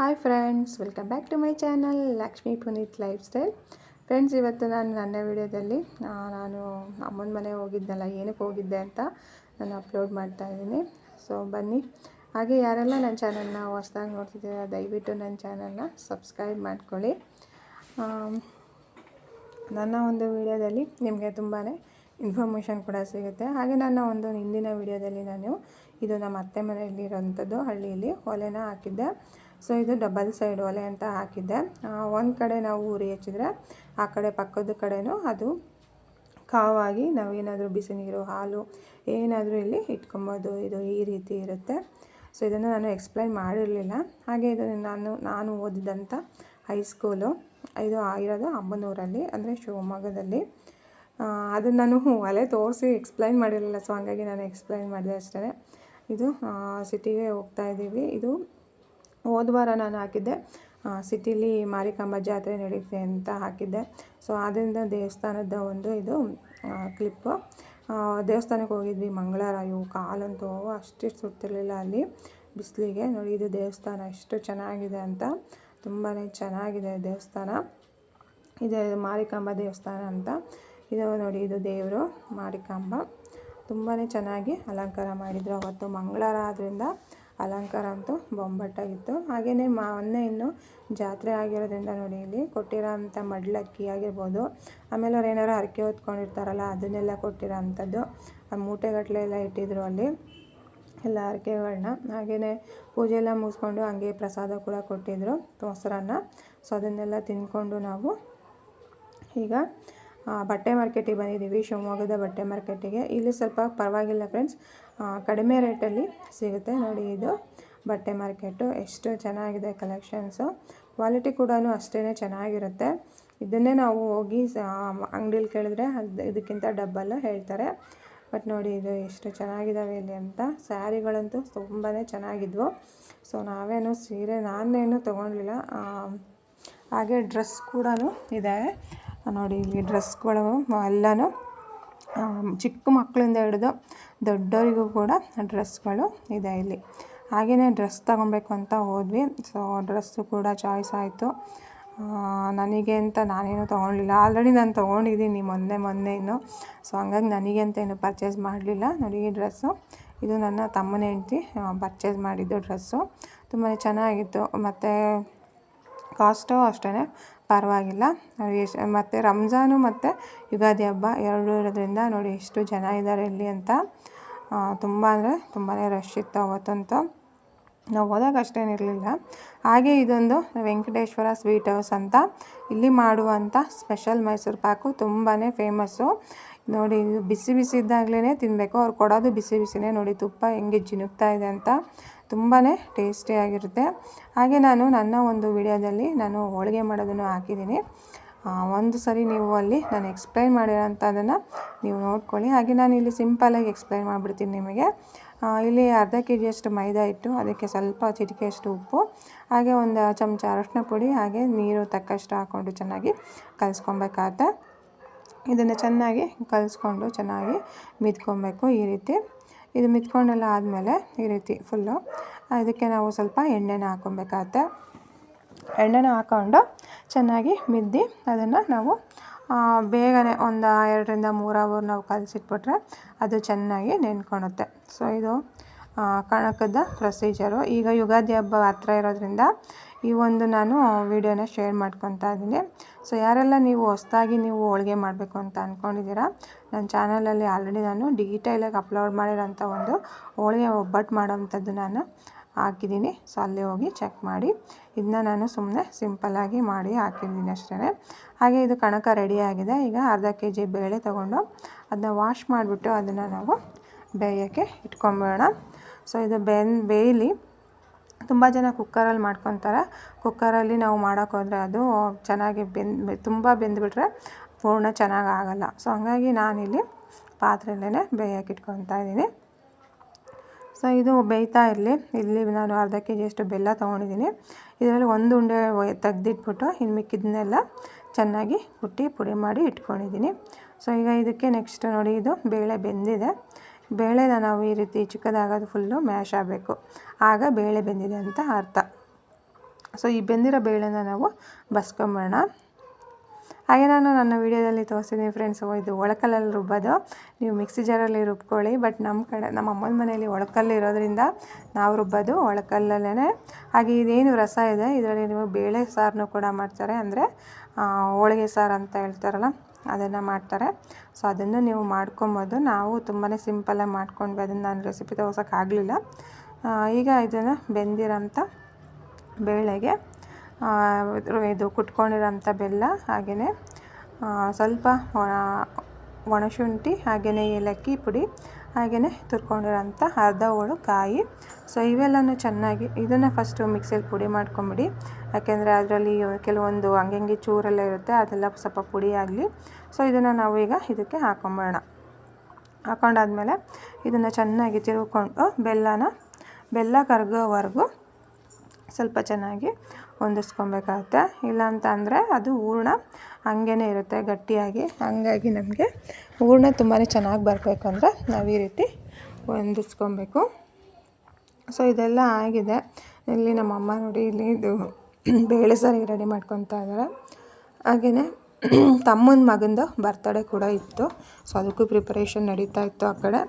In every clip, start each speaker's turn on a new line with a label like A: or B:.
A: Hi friends, welcome back to my channel Lakshmi Puneeth lifestyle. Friends, ಇವತ್ತು ನಾನು ನನ್ನ ವಿಡಿಯೋದಲ್ಲಿ ನಾನು ಅಮ್ಮನ ಮನೆ ಹೋಗಿದ್ದೆನಲ್ಲ, ಏನಕ್ಕೆ ಹೋಗಿದ್ದೆ ಅಂತ ನಾನು ಅಪ್ಲೋಡ್ ಮಾಡ್ತಾ ಇದ್ದೀನಿ. ಸೊ, ಬನ್ನಿ. ಹಾಗೆ ಯಾರೆಲ್ಲ ನನ್ನ ಚಾನಲ್ನ ಹೊಸ್ದಾಗಿ ನೋಡ್ತಿದ್ದೀರಾ, ದಯವಿಟ್ಟು ನನ್ನ ಚಾನಲ್ನ ಸಬ್ಸ್ಕ್ರೈಬ್ ಮಾಡ್ಕೊಳ್ಳಿ. ನನ್ನ ಒಂದು ವಿಡಿಯೋದಲ್ಲಿ ನಿಮಗೆ ತುಂಬಾ ಇನ್ಫಾರ್ಮೇಷನ್ ಕೂಡ ಸಿಗುತ್ತೆ. ಹಾಗೆ ನನ್ನ ಒಂದು ಹಿಂದಿನ ವಿಡಿಯೋದಲ್ಲಿ ನಾನು ಇದು ನಮ್ಮ ಅತ್ತೆ ಮನೆಯಲ್ಲಿರೋಂಥದ್ದು ಹಳ್ಳಿಯಲ್ಲಿ ಒಲೆನ ಹಾಕಿದ್ದೆ. ಸೊ, ಇದು ಡಬಲ್ ಸೈಡ್ ಒಲೆ ಅಂತ ಹಾಕಿದ್ದೆ. ಒಂದು ಕಡೆ ನಾವು ಉರಿ ಹಚ್ಚಿದ್ರೆ, ಆ ಕಡೆ ಪಕ್ಕದ ಕಡೆನೂ ಅದು ಕಾವಾಗಿ ನಾವೇನಾದರೂ ಬಿಸಿ ನೀರು ಹಾಲು ಏನಾದರೂ ಇಲ್ಲಿ ಇಟ್ಕೊಬೋದು. ಇದು ಈ ರೀತಿ ಇರುತ್ತೆ. ಸೊ, ಇದನ್ನು ನಾನು ಎಕ್ಸ್ಪ್ಲೈನ್ ಮಾಡಿರಲಿಲ್ಲ. ಹಾಗೆ ಇದು ನಾನು ನಾನು ಓದಿದಂಥ ಹೈಸ್ಕೂಲು ಇದು ಆಗಿರೋದು ಅಮ್ಮನೂರಲ್ಲಿ, ಅಂದರೆ ಶಿವಮೊಗ್ಗದಲ್ಲಿ. ಅದನ್ನು ನಾನು ಅಲೆ ತೋರಿಸಿ ಎಕ್ಸ್ಪ್ಲೈನ್ ಮಾಡಿರಲಿಲ್ಲ, ಸೊ ಹಾಗಾಗಿ ನಾನು ಎಕ್ಸ್ಪ್ಲೈನ್ ಮಾಡಿದೆ ಅಷ್ಟೇ ಇದು ಸಿಟಿಗೆ ಹೋಗ್ತಾ ಇದ್ದೀವಿ. ಇದು ಹೋದ ವಾರ ನಾನು ಹಾಕಿದ್ದೆ. ಸಿಟಿಲಿ ಮಾರಿಕಾಂಬ ಜಾತ್ರೆ ನಡೀತೆ ಅಂತ ಹಾಕಿದ್ದೆ. ಸೊ ಆದ್ದರಿಂದ ದೇವಸ್ಥಾನದ ಒಂದು ಇದು ಕ್ಲಿಪ್ಪು ದೇವಸ್ಥಾನಕ್ಕೆ ಹೋಗಿದ್ವಿ ಮಂಗಳವಾರ ಇವು ಕಾಲಂತೂ ಅಷ್ಟಿಷ್ಟು ಸುತ್ತಿರಲಿಲ್ಲ ಅಲ್ಲಿ. ಬಿಸಿಲಿಗೆ ನೋಡಿ, ಇದು ದೇವಸ್ಥಾನ ಎಷ್ಟು ಚೆನ್ನಾಗಿದೆ ಅಂತ. ತುಂಬಾ ಚೆನ್ನಾಗಿದೆ ದೇವಸ್ಥಾನ. ಇದು ಮಾರಿಕಾಂಬ ದೇವಸ್ಥಾನ ಅಂತ. ಇದು ನೋಡಿ, ಇದು ದೇವರು ಮಾರಿಕಾಂಬ. ತುಂಬಾ ಚೆನ್ನಾಗಿ ಅಲಂಕಾರ ಮಾಡಿದರು ಅವತ್ತು. ಮಂಗಳಾರ ಆದ್ದರಿಂದ ಅಲಂಕಾರ ಅಂತೂ ಬೊಂಬಟ್ಟಾಗಿತ್ತು. ಹಾಗೆಯೇ ಮೊನ್ನೆ ಇನ್ನು ಜಾತ್ರೆ ಆಗಿರೋದ್ರಿಂದ ನೋಡಿ ಇಲ್ಲಿ ಕೊಟ್ಟಿರೋ ಅಂಥ ಮಡ್ಲಕ್ಕಿ ಆಗಿರ್ಬೋದು. ಆಮೇಲೆ ಅವ್ರು ಏನಾರು ಹರಕೆ ಹೊತ್ಕೊಂಡಿರ್ತಾರಲ್ಲ, ಅದನ್ನೆಲ್ಲ ಕೊಟ್ಟಿರೋ ಅಂಥದ್ದು ಆ ಮೂಟೆಗಟ್ಟಲೆ ಎಲ್ಲ ಇಟ್ಟಿದ್ರು ಅಲ್ಲಿ ಎಲ್ಲ ಹರಕೆಗಳನ್ನ ಹಾಗೆಯೇ ಪೂಜೆ ಎಲ್ಲ ಮುಗಿಸ್ಕೊಂಡು ಹಂಗೆ ಪ್ರಸಾದ ಕೂಡ ಕೊಟ್ಟಿದ್ದರು ಮೊಸರನ್ನ ಸೊ, ಅದನ್ನೆಲ್ಲ ತಿಂದ್ಕೊಂಡು ನಾವು ಈಗ ಬಟ್ಟೆ ಮಾರ್ಕೆಟಿಗೆ ಬಂದಿದ್ದೀವಿ, ಶಿವಮೊಗ್ಗದ ಬಟ್ಟೆ ಮಾರ್ಕೆಟಿಗೆ. ಇಲ್ಲಿ ಸ್ವಲ್ಪ ಪರವಾಗಿಲ್ಲ ಫ್ರೆಂಡ್ಸ್. ಕಡಿಮೆ ರೇಟಲ್ಲಿ ಸಿಗುತ್ತೆ ನೋಡಿ ಇದು. ಬಟ್ಟೆ ಮಾರ್ಕೆಟು ಎಷ್ಟು ಚೆನ್ನಾಗಿದೆ ಕಲೆಕ್ಷನ್ಸು. ಕ್ವಾಲಿಟಿ ಕೂಡ ಅಷ್ಟೇ ಚೆನ್ನಾಗಿರುತ್ತೆ. ಇದನ್ನೇ ನಾವು ಹೋಗಿ ಅಂಗಡೀಲಿ ಕೇಳಿದ್ರೆ ಅದು, ಇದಕ್ಕಿಂತ ಡಬ್ಬಲ್ಲು ಹೇಳ್ತಾರೆ. ಬಟ್ ನೋಡಿ ಇದು ಎಷ್ಟು ಚೆನ್ನಾಗಿದ್ದಾವೆ ಇಲ್ಲಿ ಅಂತ. ಸ್ಯಾರಿಗಳಂತೂ ತುಂಬಾ ಚೆನ್ನಾಗಿದ್ವು. ಸೊ, ನಾವೇನು ಸೀರೆ ನಾನೇನು ತೊಗೊಳ್ಲಿಲ್ಲ ಹಾಗೆ ಡ್ರೆಸ್ ಕೂಡ ಇದೆ. ನೋಡಿ ಇಲ್ಲಿ ಡ್ರೆಸ್ಗಳು ಎಲ್ಲನೂ ಚಿಕ್ಕ ಮಕ್ಕಳಿಂದ ಹಿಡಿದು ದೊಡ್ಡವರಿಗೂ ಕೂಡ ಡ್ರೆಸ್ಗಳು ಇದೆ ಇಲ್ಲಿ. ಹಾಗೆಯೇ ಡ್ರೆಸ್ ತಗೊಳ್ಬೇಕು ಅಂತ ಹೋದ್ವಿ. ಸೊ ಡ್ರೆಸ್ಸು ಕೂಡ ಚಾಯ್ಸ್ ಆಯಿತು. ನನಗೆ ಅಂತ ನಾನೇನು ತೊಗೊಳ್ಲಿಲ್ಲ ಆಲ್ರೆಡಿ ನಾನು ತೊಗೊಂಡಿದ್ದೀನಿ ಮೊನ್ನೆ ಮೊನ್ನೆ ಇನ್ನು. ಸೊ ಹಂಗಾಗಿ ನನಗೆ ಅಂತ ಏನು ಪರ್ಚೇಸ್ ಮಾಡಲಿಲ್ಲ. ನೋಡಿ ಈ ಡ್ರೆಸ್ಸು. ಇದು ನನ್ನ ತಮ್ಮನ ಹೆಂಡ್ತಿ ಪರ್ಚೇಸ್ ಮಾಡಿದ್ದು ಡ್ರೆಸ್ಸು. ತುಂಬಾ ಚೆನ್ನಾಗಿತ್ತು. ಮತ್ತು ಕಾಸ್ಟು ಅಷ್ಟೇ ಪರವಾಗಿಲ್ಲ. ಮತ್ತು ರಂಜಾನು ಮತ್ತು ಯುಗಾದಿ ಹಬ್ಬ ಎರಡು ಇರೋದ್ರಿಂದ ನೋಡಿ ಎಷ್ಟು ಜನ ಇದ್ದಾರೆ ಇಲ್ಲಿ ಅಂತ. ತುಂಬ ಅಂದರೆ ತುಂಬಾ ರಶ್ ಇತ್ತು ಅವತ್ತಂತೂ. ನಾವು ಹೋದಾಗ ಅಷ್ಟೇನಿರಲಿಲ್ಲ ಹಾಗೆ ಇದೊಂದು ವೆಂಕಟೇಶ್ವರ ಸ್ವೀಟ್ ಹೌಸ್ ಅಂತ. ಇಲ್ಲಿ ಮಾಡುವಂಥ ಸ್ಪೆಷಲ್ ಮೈಸೂರು ಪಾಕು ತುಂಬಾ ಫೇಮಸ್ಸು ನೋಡಿ, ಬಿಸಿ ಬಿಸಿ ಇದ್ದಾಗಲೇ ತಿನ್ನಬೇಕು ಅವ್ರು ಕೊಡೋದು ಬಿಸಿ ಬಿಸಿನೇ ನೋಡಿ, ತುಪ್ಪ ಹೆಂಗೆ ಜಿನುಗ್ತಾ ಇದೆ ಅಂತ ತುಂಬಾ ಟೇಸ್ಟಿಯಾಗಿರುತ್ತೆ ಹಾಗೆ ನಾನು ನನ್ನ ಒಂದು ವಿಡಿಯೋದಲ್ಲಿ ನಾನು ಹೋಳಿಗೆ ಮಾಡೋದನ್ನು ಹಾಕಿದ್ದೀನಿ. ಒಂದು ಸರಿ ನೀವು ಅಲ್ಲಿ ನಾನು ಎಕ್ಸ್ಪ್ಲೈನ್ ಮಾಡಿರೋಂಥದ್ದನ್ನು ನೀವು ನೋಡ್ಕೊಳ್ಳಿ. ಹಾಗೆ ನಾನು ಇಲ್ಲಿ ಸಿಂಪಲಾಗಿ ಎಕ್ಸ್ಪ್ಲೈನ್ ಮಾಡಿಬಿಡ್ತೀನಿ ನಿಮಗೆ. ಇಲ್ಲಿ ಅರ್ಧ ಕೆ ಜಿಯಷ್ಟು ಮೈದಾ ಇಟ್ಟು ಅದಕ್ಕೆ ಸ್ವಲ್ಪ ಚಿಟಿಕೆಯಷ್ಟು ಉಪ್ಪು, ಹಾಗೆ ಒಂದು ಚಮಚ ಅರಶಿನ ಪುಡಿ, ಹಾಗೆ ನೀರು ತಕ್ಕಷ್ಟು ಹಾಕ್ಕೊಂಡು ಚೆನ್ನಾಗಿ ಕಲಿಸ್ಕೊಬೇಕಾಗತ್ತೆ. ಇದನ್ನು ಚೆನ್ನಾಗಿ ಕಲಿಸ್ಕೊಂಡು ಚೆನ್ನಾಗಿ ಮಿದ್ಕೊಬೇಕು ಈ ರೀತಿ. ಇದು ಮಿತ್ಕೊಂಡೆಲ್ಲ ಆದಮೇಲೆ ಈ ರೀತಿ ಫುಲ್ಲು. ಇದಕ್ಕೆ ನಾವು ಸ್ವಲ್ಪ ಎಣ್ಣೆನ ಹಾಕೊಬೇಕಾಗತ್ತೆ. ಎಣ್ಣೆನ ಹಾಕ್ಕೊಂಡು ಚೆನ್ನಾಗಿ ಮಿದ್ದಿ ಅದನ್ನು ನಾವು ಬೇಗನೆ ಒಂದು ಎರಡರಿಂದ ಮೂರು ಅವರ್ ನಾವು ಕಲಸಿಟ್ಬಿಟ್ರೆ ಅದು ಚೆನ್ನಾಗಿ ನೆನ್ಕೊಳುತ್ತೆ ಸೊ ಇದು ಕಣಕದ ಪ್ರೊಸೀಜರು ಈಗ ಯುಗಾದಿ ಹಬ್ಬ ಹತ್ರ ಇರೋದ್ರಿಂದ ಈ ಒಂದು ನಾನು ವಿಡಿಯೋನ ಶೇರ್ ಮಾಡ್ಕೊತಾ ಇದ್ದೀನಿ. ಸೊ ಯಾರೆಲ್ಲ ನೀವು ಹೊಸ್ದಾಗಿ ನೀವು ಹೋಳಿಗೆ ಮಾಡಬೇಕು ಅಂತ ಅಂದ್ಕೊಂಡಿದ್ದೀರಾ ನನ್ನ ಚಾನಲಲ್ಲಿ ಆಲ್ರೆಡಿ ನಾನು ಡೀಟೇಲಾಗಿ ಅಪ್ಲೋಡ್ ಮಾಡಿರೋಂಥ ಒಂದು ಹೋಳಿಗೆ ಒಬ್ಬಟ್ಟು ಮಾಡೋವಂಥದ್ದು ನಾನು ಹಾಕಿದ್ದೀನಿ. ಸೊ ಅಲ್ಲಿ ಹೋಗಿ ಚೆಕ್ ಮಾಡಿ. ಇದನ್ನ ನಾನು ಸುಮ್ಮನೆ ಸಿಂಪಲ್ಲಾಗಿ ಮಾಡಿ ಹಾಕಿದ್ದೀನಿ ಅಷ್ಟೇ ಹಾಗೆ ಇದು ಕಣಕ ರೆಡಿಯಾಗಿದೆ ಈಗ ಅರ್ಧ ಕೆ ಜಿ ಬೇಳೆ ತೊಗೊಂಡು ಅದನ್ನ ವಾಶ್ ಮಾಡಿಬಿಟ್ಟು ಅದನ್ನು ನಾವು ಬೇಯೋಕ್ಕೆ ಇಟ್ಕೊಂಬಿಡೋಣ. ಸೊ ಇದು ಬೆನ್ ಬೇಯಲಿ ತುಂಬ ಜನ ಕುಕ್ಕರಲ್ಲಿ ಮಾಡ್ಕೊತಾರೆ. ಕುಕ್ಕರಲ್ಲಿ ನಾವು ಮಾಡೋಕ್ಕೋದ್ರೆ ಅದು ಚೆನ್ನಾಗಿ ಬೆಂದು, ತುಂಬ ಬೆಂದುಬಿಟ್ರೆ ಪೂರ್ಣ ಚೆನ್ನಾಗಿ ಆಗೋಲ್ಲ. ಸೊ ಹಾಗಾಗಿ ನಾನಿಲ್ಲಿ ಪಾತ್ರೆಯಲ್ಲೇ ಬೇಯೋಕೆ ಇಟ್ಕೊತಾ ಇದ್ದೀನಿ. ಸೊ ಇದು ಬೇಯ್ತಾ ಇರಲಿ. ಇಲ್ಲಿ ನಾನು ಅರ್ಧ ಕೆ ಜಿಯಷ್ಟು ಬೆಲ್ಲ ತೊಗೊಂಡಿದ್ದೀನಿ. ಇದರಲ್ಲಿ ಒಂದು ಉಂಡೆ ತೆಗೆದಿಟ್ಬಿಟ್ಟು, ಇನ್ನು ಮಿಕ್ಕಿದ್ದನ್ನೆಲ್ಲ ಚೆನ್ನಾಗಿ ಕುಟ್ಟಿ ಪುಡಿ ಮಾಡಿ ಇಟ್ಕೊಂಡಿದ್ದೀನಿ. ಸೊ ಈಗ ಇದಕ್ಕೆ ನೆಕ್ಸ್ಟ್ ನೋಡಿ, ಇದು ಬೇಳೆ ಬೆಂದಿದೆ. ಬೇಳೆನ ನಾವು ಈ ರೀತಿ ಚಿಕ್ಕದಾಗೋದು ಫುಲ್ಲು ಮ್ಯಾಶ್ ಆಗಬೇಕು. ಆಗ ಬೇಳೆ ಬೆಂದಿದೆ ಅಂತ ಅರ್ಥ. ಸೊ ಈ ಬೆಂದಿರೋ ಬೇಳೆನ ನಾವು ಬಸ್ಕೊಂಬೋಣ ಹಾಗೆ ನಾನು ನನ್ನ ವೀಡಿಯೋದಲ್ಲಿ ತೋರಿಸಿದ್ದೀನಿ ಫ್ರೆಂಡ್ಸು ಇದು ಒಳಕಲ್ಲಲ್ಲಿ ರುಬ್ಬೋದು. ನೀವು ಮಿಕ್ಸಿ ಜಾರಲ್ಲಿ ರುಬ್ಕೊಳ್ಳಿ ಬಟ್ ನಮ್ಮ ಕಡೆ, ನಮ್ಮ ಅಮ್ಮನ ಮನೆಯಲ್ಲಿ ಒಳಕಲ್ಲು ಇರೋದ್ರಿಂದ ನಾವು ರುಬ್ಬೋದು ಒಳಕಲ್ಲಲ್ಲೇ ಹಾಗೆ ಇದೇನು ರಸ ಇದೆ, ಇದರಲ್ಲಿ ನೀವು ಬೇಳೆ ಸಾರನ್ನು ಕೂಡ ಮಾಡ್ತಾರೆ. ಅಂದರೆ ಹೋಳಿಗೆ ಸಾರು ಅಂತ ಹೇಳ್ತಾರಲ್ಲ ಅದನ್ನು ಮಾಡ್ತಾರೆ. ಸೊ ಅದನ್ನು ನೀವು ಮಾಡ್ಕೊಬೋದು. ನಾವು ತುಂಬಾ ಸಿಂಪಲ್ಲಾಗಿ ಮಾಡ್ಕೊಂಡ್ವಿ. ಅದನ್ನು ನಾನು ರೆಸಿಪಿ ತೋರ್ಸೋಕ್ಕಾಗಲಿಲ್ಲ ಈಗ ಇದನ್ನು ಬೆಂದಿರೋಂಥ ಬೇಳೆಗೆ ಇದು ಕುಟ್ಕೊಂಡಿರೋಂಥ ಬೆಲ್ಲ ಹಾಗೆಯೇ ಸ್ವಲ್ಪ ಒಣಶುಂಠಿ ಹಾಗೆಯೇ ಏಲಕ್ಕಿ ಪುಡಿ ಹಾಗೆಯೇ ತುರ್ಕೊಂಡಿರೋಂಥ ಅರ್ಧ ಹೋಳು ಕಾಯಿ. ಸೊ ಇವೆಲ್ಲನೂ ಚೆನ್ನಾಗಿ ಇದನ್ನು ಫಸ್ಟು ಮಿಕ್ಸಿಯಲ್ಲಿ ಪುಡಿ ಮಾಡ್ಕೊಂಬಿಡಿ. ಯಾಕೆಂದರೆ ಅದರಲ್ಲಿ ಕೆಲವೊಂದು ಹಂಗೆ ಚೂರೆಲ್ಲ ಇರುತ್ತೆ, ಅದೆಲ್ಲ ಸ್ವಲ್ಪ ಪುಡಿ ಆಗಲಿ. ಸೊ ಇದನ್ನು ನಾವು ಈಗ ಇದಕ್ಕೆ ಹಾಕೊಂಬಿಡೋಣ ಹಾಕೊಂಡಾದ್ಮೇಲೆ ಇದನ್ನು ಚೆನ್ನಾಗಿ ತಿರುಗ್ಕೊಂಡು, ಬೆಲ್ಲನ, ಬೆಲ್ಲ ಕರಗೋವರೆಗೂ ಸ್ವಲ್ಪ ಚೆನ್ನಾಗಿ ಹೊಂದಿಸ್ಕೊಬೇಕಾಗುತ್ತೆ. ಇಲ್ಲ ಅಂತ ಅಂದರೆ ಅದು ಹೂರ್ಣ ಹಾಗೇ ಇರುತ್ತೆ, ಗಟ್ಟಿಯಾಗಿ. ಹಾಗಾಗಿ ನಮಗೆ ಹೂರ್ಣ ತುಂಬಾ ಚೆನ್ನಾಗಿ ಬರಬೇಕು ಅಂದರೆ ನಾವು ಈ ರೀತಿ ಹೊಂದಿಸ್ಕೊಬೇಕು. ಸೊ ಇದೆಲ್ಲ ಆಗಿದೆ. ಇಲ್ಲಿ ನಮ್ಮ ಅಮ್ಮ ನೋಡಿ, ಇಲ್ಲಿ ಇದು ಬೇಳೆ ಸಾರಿಗೆ ರೆಡಿ ಮಾಡ್ಕೊತಾ ಇದ್ದಾರೆ ಹಾಗೆಯೇ ತಮ್ಮನ ಮಗಂದು ಬರ್ತಡೇ ಕೂಡ ಇತ್ತು. ಸೊ ಅದಕ್ಕೂ ಪ್ರಿಪರೇಷನ್ ನಡೀತಾ ಇತ್ತು ಆ ಕಡೆ.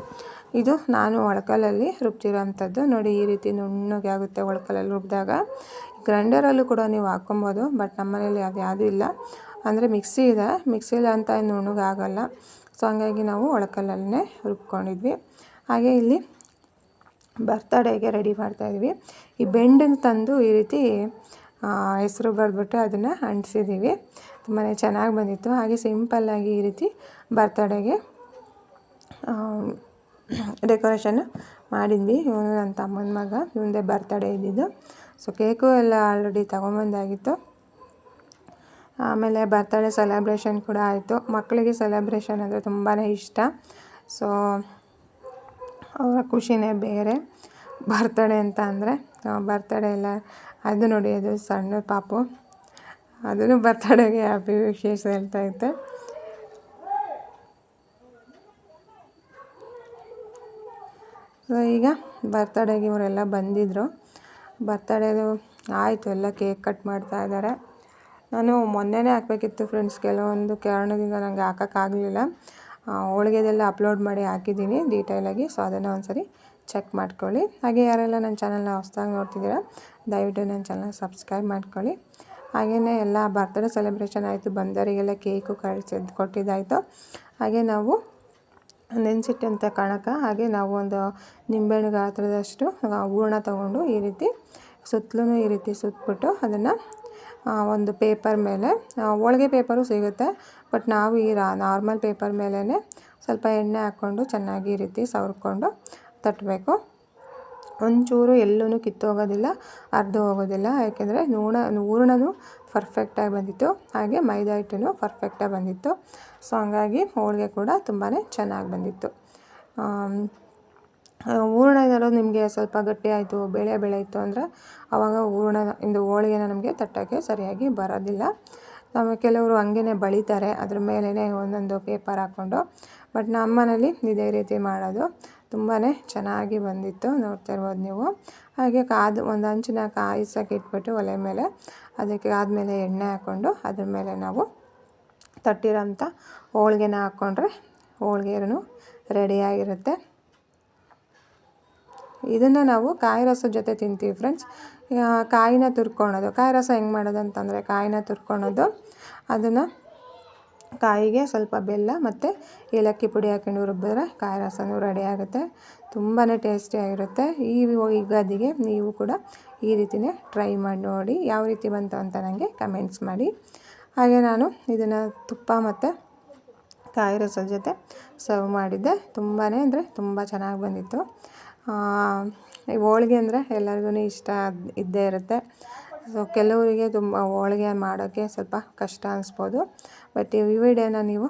A: ಇದು ನಾನು ಒಳಕಲಲ್ಲಿ ರುಬ್ತಿರೋ ಅಂಥದ್ದು ನೋಡಿ ಈ ರೀತಿ ನುಣ್ಣಗೆ ಆಗುತ್ತೆ ಒಳಕಲಲ್ಲಿ ರುಬ್ಬಿದಾಗ ಗ್ರೈಂಡರಲ್ಲೂ ಕೂಡ ನೀವು ಹಾಕ್ಕೊಬೋದು, ಬಟ್ ನಮ್ಮನೇಲಿ ಅದು ಯಾವುದೂ ಇಲ್ಲ. ಅಂದರೆ ಮಿಕ್ಸಿ ಇದೆ. ಮಿಕ್ಸಿಲಿ ಅಂತ ನುಣ್ಣಗಾಗಲ್ಲ ಸೊ ಹಂಗಾಗಿ ನಾವು ಒಳಕಲ್ಲಲ್ಲೇ ರುಬ್ಕೊಂಡಿದ್ವಿ. ಹಾಗೆ ಇಲ್ಲಿ ಬರ್ತಡೇಗೆ ರೆಡಿ ಮಾಡ್ತಾಯಿದ್ವಿ ಈ ಬೆಂಡನ್ನು ತಂದು ಈ ರೀತಿ ಹೆಸರು ಬರೆದ್ಬಿಟ್ಟು ಅದನ್ನು ಅಂಟಿಸಿದ್ದೀವಿ ತುಂಬಾ ಚೆನ್ನಾಗಿ ಬಂದಿತ್ತು. ಹಾಗೆ ಸಿಂಪಲ್ಲಾಗಿ ಈ ರೀತಿ ಬರ್ತಡೇಗೆ ಡೆಕೋರೇಷನ್ ಮಾಡಿದ್ವಿ. ಇವನು ನನ್ನ ತಮ್ಮನ ಮಗ. ಇವಂದೇ ಬರ್ತಡೇ ಇದ್ದಿದ್ದು. ಸೊ ಕೇಕು ಎಲ್ಲ ಆಲ್ರೆಡಿ ತೊಗೊಂಬಂದಾಗಿತ್ತು. ಆಮೇಲೆ ಬರ್ತಡೇ ಸೆಲೆಬ್ರೇಷನ್ ಕೂಡ ಆಯಿತು. ಮಕ್ಕಳಿಗೆ ಸೆಲೆಬ್ರೇಷನ್ ಅಂದರೆ ತುಂಬಾ ಇಷ್ಟ. ಸೊ ಅವರ ಖುಷಿನೇ ಬೇರೆ. ಬರ್ತಡೇ ಅಂತ ಅಂದರೆ ಬರ್ತಡೇ ಎಲ್ಲ ಅದು ನೋಡಿ, ಅದು ಸಣ್ಣ ಪಾಪು. ಅದನ್ನು ಬರ್ತಡೇಗೆ ಹ್ಯಾಪಿ ವಿಶೇಷ ಹೇಳ್ತಾ ಇತ್ತು ಸೊ ಈಗ ಬರ್ತಡೇಗೆ ಇವರೆಲ್ಲ ಬಂದಿದ್ದರು ಬರ್ತಡೇದು ಆಯಿತು, ಎಲ್ಲ ಕೇಕ್ ಕಟ್ ಮಾಡ್ತಾ ಇದ್ದಾರೆ. ನಾನು ಮೊನ್ನೆನೇ ಹಾಕಬೇಕಿತ್ತು ಫ್ರೆಂಡ್ಸ್ ಕೆಲವೊಂದು ಕಾರಣದಿಂದ ನನಗೆ ಹಾಕೋಕ್ಕಾಗಲಿಲ್ಲ ಹೋಳಿಗೆದೆಲ್ಲ ಅಪ್ಲೋಡ್ ಮಾಡಿ ಹಾಕಿದ್ದೀನಿ ಡೀಟೇಲಾಗಿ ಸೊ ಅದನ್ನು ಒಂದ್ಸರಿ ಚೆಕ್ ಮಾಡ್ಕೊಳ್ಳಿ. ಹಾಗೆ ಯಾರೆಲ್ಲ ನನ್ನ ಚಾನಲ್ನ ಹೊಸ್ದಾಗಿ ನೋಡ್ತಿದ್ದೀರಾ, ದಯವಿಟ್ಟು ನನ್ನ ಚಾನಲ್ ಸಬ್ಸ್ಕ್ರೈಬ್ ಮಾಡ್ಕೊಳ್ಳಿ. ಹಾಗೆಯೇ ಎಲ್ಲ ಬರ್ತ್ಡೇ ಸೆಲೆಬ್ರೇಷನ್ ಆಯಿತು, ಬಂದವರಿಗೆಲ್ಲ ಕೇಕು ಕಳಿಸಿದ್ದು ಕೊಟ್ಟಿದ್ದಾಯಿತು. ಹಾಗೆ ನಾವು ನೆನೆಸಿಟ್ಟಂಥ ಕಣಕ. ಹಾಗೆ ನಾವು ಒಂದು ನಿಂಬೆಹಣ್ಣು ಗಾತ್ರದಷ್ಟು ಹೂರ್ಣ ತಗೊಂಡು ಈ ರೀತಿ ಸುತ್ತಲೂ ಈ ರೀತಿ ಸುತ್ತಬಿಟ್ಟು ಅದನ್ನು ಒಂದು ಪೇಪರ್ ಮೇಲೆ ಒಳಗೆ ಪೇಪರು ಸಿಗುತ್ತೆ. ಬಟ್ ನಾವು ಈ ನಾರ್ಮಲ್ ಪೇಪರ್ ಮೇಲೇ ಸ್ವಲ್ಪ ಎಣ್ಣೆ ಹಾಕ್ಕೊಂಡು ಚೆನ್ನಾಗಿ ಈ ರೀತಿ ಸವರ್ಕೊಂಡು ತಟ್ಟಬೇಕು. ಒಂಚೂರು ಎಲ್ಲೂ ಕಿತ್ತೋಗೋದಿಲ್ಲ ಅರ್ಧ ಹೋಗೋದಿಲ್ಲ. ಯಾಕೆಂದರೆ ನೂಣ ಹೂರಣನೂ ಪರ್ಫೆಕ್ಟಾಗಿ ಬಂದಿತ್ತು. ಹಾಗೆ ಮೈದಾ ಹಿಟ್ಟೂ ಪರ್ಫೆಕ್ಟಾಗಿ ಬಂದಿತ್ತು. ಸೊ ಹಂಗಾಗಿ ಹೋಳಿಗೆ ಕೂಡ ತುಂಬಾ ಚೆನ್ನಾಗಿ ಬಂದಿತ್ತು. ಹೂರಣ ಏನಾದ್ರು ನಿಮಗೆ ಸ್ವಲ್ಪ ಗಟ್ಟಿ ಆಯಿತು, ಬೇಳೆ ಬೇಳೆ ಇತ್ತು ಅಂದರೆ ಆವಾಗ ಹೂರಣ, ಇಂದು ಹೋಳಿಗೆನ ನಮಗೆ ತಟ್ಟೋಕ್ಕೆ ಸರಿಯಾಗಿ ಬರೋದಿಲ್ಲ. ನಮ್ಮ ಕೆಲವರು ಹಂಗೇ ಬಳಿತಾರೆ, ಅದ್ರ ಮೇಲೇ ಒಂದೊಂದು ಪೇಪರ್ ಹಾಕ್ಕೊಂಡು ಬಟ್ ನಮ್ಮ ಮನೇಲಿ ಇದೇ ರೀತಿ ಮಾಡೋದು. ತುಂಬಾ ಚೆನ್ನಾಗಿ ಬಂದಿತ್ತು, ನೋಡ್ತಾ ಇರ್ಬೋದು ನೀವು. ಹಾಗೆ ಕಾದು, ಒಂದು ಅಂಚಿನ ಕಾಯಿಸೋಕೆ ಇಟ್ಬಿಟ್ಟು ಒಲೆ ಮೇಲೆ ಅದಕ್ಕೆ ಆದಮೇಲೆ ಎಣ್ಣೆ ಹಾಕ್ಕೊಂಡು ಅದ್ರ ಮೇಲೆ ನಾವು ತಟ್ಟಿರೋಂಥ ಹೋಳ್ಗೆನ ಹಾಕ್ಕೊಂಡ್ರೆ ಹೋಳ್ಗೆ ರೆಡಿಯಾಗಿರುತ್ತೆ ಇದನ್ನು ನಾವು ಕಾಯಿ ರಸದ ಜೊತೆ ತಿಂತೀವಿ ಫ್ರೆಂಡ್ಸ್ ಕಾಯಿನ ತುರ್ಕೊಳೋದು, ಕಾಯಿ ರಸ ಹೆಂಗೆ ಮಾಡೋದು ಅಂತಂದರೆ ಕಾಯಿನ ತುರ್ಕೊಳೋದು, ಅದನ್ನು ಕಾಯಿಗೆ ಸ್ವಲ್ಪ ಬೆಲ್ಲ ಮತ್ತು ಏಲಕ್ಕಿ ಪುಡಿ ಹಾಕೊಂಡು ರುಬ್ಬಿದ್ರೆ ಕಾಯಿ ರಸನೂ ರೆಡಿ ಆಗುತ್ತೆ. ತುಂಬಾ ಟೇಸ್ಟಿಯಾಗಿರುತ್ತೆ ಈ ಯುಗಾದಿಗೆ ನೀವು ಕೂಡ ಈ ರೀತಿಯೇ ಟ್ರೈ ಮಾಡಿ ನೋಡಿ ಯಾವ ರೀತಿ ಬಂತು ಅಂತ ನನಗೆ ಕಮೆಂಟ್ಸ್ ಮಾಡಿ. ಹಾಗೆ ನಾನು ಇದನ್ನು ತುಪ್ಪ ಮತ್ತು ಕಾಯಿ ರಸದ ಜೊತೆ ಸರ್ವ್ ಮಾಡಿದ್ದೆ. ತುಂಬಾ ಅಂದರೆ ತುಂಬ ಚೆನ್ನಾಗಿ ಬಂದಿತ್ತು. ಹೋಳಿಗೆ ಅಂದರೆ ಎಲ್ಲರಿಗೂ ಇಷ್ಟ ಇದ್ದೇ ಇರುತ್ತೆ. ಸೊ ಕೆಲವರಿಗೆ ತುಂಬ ಹೋಳಿಗೆ ಮಾಡೋಕ್ಕೆ ಸ್ವಲ್ಪ ಕಷ್ಟ ಅನ್ನಿಸ್ಬೋದು ಬಟ್ ಈ ವಿಡಿಯೋನ ನೀವು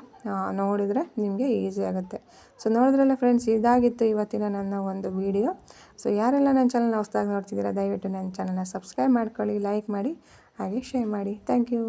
A: ನೋಡಿದರೆ ನಿಮಗೆ ಈಸಿ ಆಗುತ್ತೆ. ಸೊ ನೋಡಿದ್ರಲ್ಲ ಫ್ರೆಂಡ್ಸ್ ಇದಾಗಿತ್ತು ಇವತ್ತಿನ ನನ್ನ ಒಂದು ವಿಡಿಯೋ ಸೊ ಯಾರೆಲ್ಲ ನನ್ನ ಚಾನಲ್ನ ಹೊಸ್ದಾಗಿ ನೋಡ್ತಿದ್ದೀರಾ, ದಯವಿಟ್ಟು ನನ್ನ ಚಾನಲ್ನ ಸಬ್ಸ್ಕ್ರೈಬ್ ಮಾಡ್ಕೊಳ್ಳಿ ಲೈಕ್ ಮಾಡಿ, ಹಾಗೆ ಶೇರ್ ಮಾಡಿ. Thank you